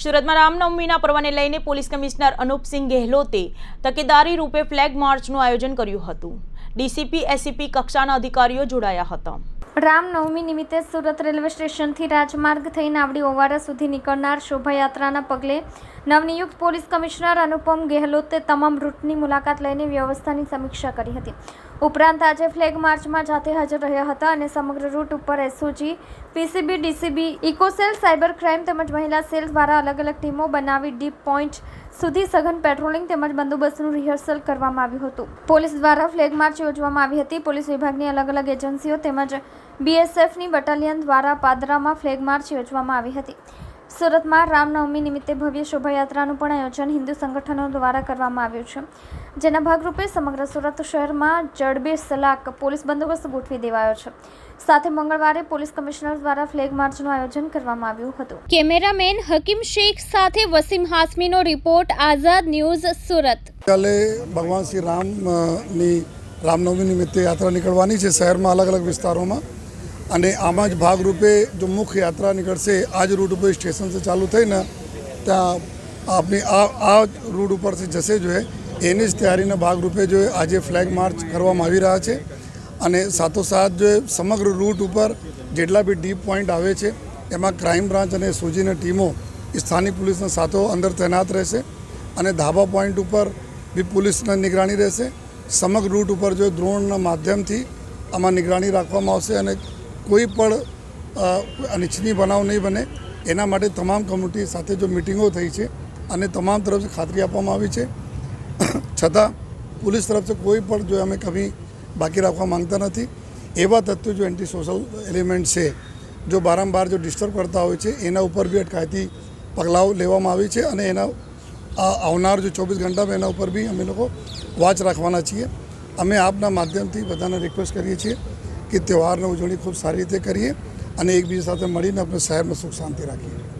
સુરતમાં રામનવમીના પર્વને લઈને પોલીસ કમિશનર અનુપસિંહ ગેહલોતે તકેદારી રૂપે ફ્લેગ માર્ચનું આયોજન કર્યું હતું. ડીસીપી એસીપી કક્ષાના અધિકારીઓ જોડાયા હતા. રામનવમી નિમિત્તે સુરત રેલવે સ્ટેશનથી રાજમાર્ગ થઈ નાવડી ઓવારા સુધી નીકળનાર શોભાયાત્રાના પગલે નવનિયુક્ત પોલીસ કમિશનર અનુપમ ગેહલોતે તમામ રૂટની મુલાકાત લઈને વ્યવસ્થાની સમીક્ષા કરી હતી. ઉપરાંત આજે ફ્લેગ માર્ચમાં જાતે હાજર રહ્યા હતા અને સમગ્ર રૂટ ઉપર SOG, PCB, DCB, eco cell, cyber crime તેમજ મહિલા સેલ દ્વારા અલગ અલગ ટીમો બનાવી ડીપ પોઈન્ટ સુધી સઘન પેટ્રોલિંગ તેમજ બંદોબસ્તનું રિહર્સલ કરવામાં આવ્યું હતું. પોલીસ દ્વારા ફ્લેગ માર્ચ યોજવામાં આવી હતી. પોલીસ વિભાગની અલગ અલગ એજન્સીઓ તેમજ બીએસએફની બટાલિયન દ્વારા પાદરામાં ફ્લેગ માર્ચ યોજવામાં આવી હતી. સુરતમાં રામનવમી નિમિત્તે ભવ્ય શોભાયાત્રાનું પણ આયોજન હિન્દુ સંગઠનો દ્વારા કરવામાં આવ્યું છે. જેના ભાગરૂપે સમગ્ર સુરત શહેરમાં જડબે સલાક પોલીસ બંદોબસ્ત ગોઠવી દેવાયો છે. સાથે મંગળવારે પોલીસ કમિશનર દ્વારા ફ્લેગ માર્ચનું આયોજન કરવામાં આવ્યું હતું. કેમેરામેન હકીમ શેખ સાથે વસીમ હાસમીનો રિપોર્ટ આઝાદ ન્યૂઝ સુરત. કાલે ભગવાન શ્રી રામની રામનવમી નિમિત્તે યાત્રા નીકળવાની છે. શહેરમાં અલગ અલગ વિસ્તારોમાં અને આમાં જ ભાગરૂપે જો મુખ્ય યાત્રા નીકળશે, આ જ રૂટ ઉપર સ્ટેશનથી ચાલુ થઈને ત્યાં આપની આ આ રૂટ ઉપરથી જશે જોઈએ એની જ તૈયારીના ભાગરૂપે જો આજે ફ્લેગ માર્ચ કરવામાં આવી રહ્યા છે. અને સાથોસાથ જો સમગ્ર રૂટ ઉપર જેટલા બી ડીપ પોઈન્ટ આવે છે, એમાં ક્રાઇમ બ્રાન્ચ અને સોજીની ટીમો સ્થાનિક પોલીસના સાથો અંદર તૈનાત રહેશે અને ધાબા પોઈન્ટ ઉપર બી પોલીસની નિગરાણી રહેશે. સમગ્ર રૂટ ઉપર જો દ્રોણના માધ્યમથી આમાં નિગરાણી રાખવામાં આવશે અને કોઈ પણ અનિચ્છનીય બનાવ નહીં બને, એના માટે તમામ કમ્યુનિટી સાથે જો મિટિંગો થઈ છે અને તમામ તરફથી ખાતરી આપવામાં આવી છે. છતાં, પોલીસ તરફથી કોઈ પણ જો અમે કમી બાકી રાખવા માંગતા નથી. એવા તત્વો જો એન્ટી સોશિયલ એલિમેન્ટ છે, જો બારંબાર જો ડિસ્ટર્બ કરતા હોય છે, એના ઉપર બી અટકાયતી પગલાઓ લેવામાં આવી છે અને એના આવનાર જો ચોવીસ ઘંટામાં એના ઉપર બી અમે લોકો વોચ રાખવાના છીએ. અમે આપના માધ્યમથી બધાને રિક્વેસ્ટ કરીએ છીએ કે તહેવારની ઉજવણી ખૂબ સારી રીતે કરીએ અને એકબીજા સાથે મળીને આપણે શહેરમાં સુખ શાંતિ રાખીએ.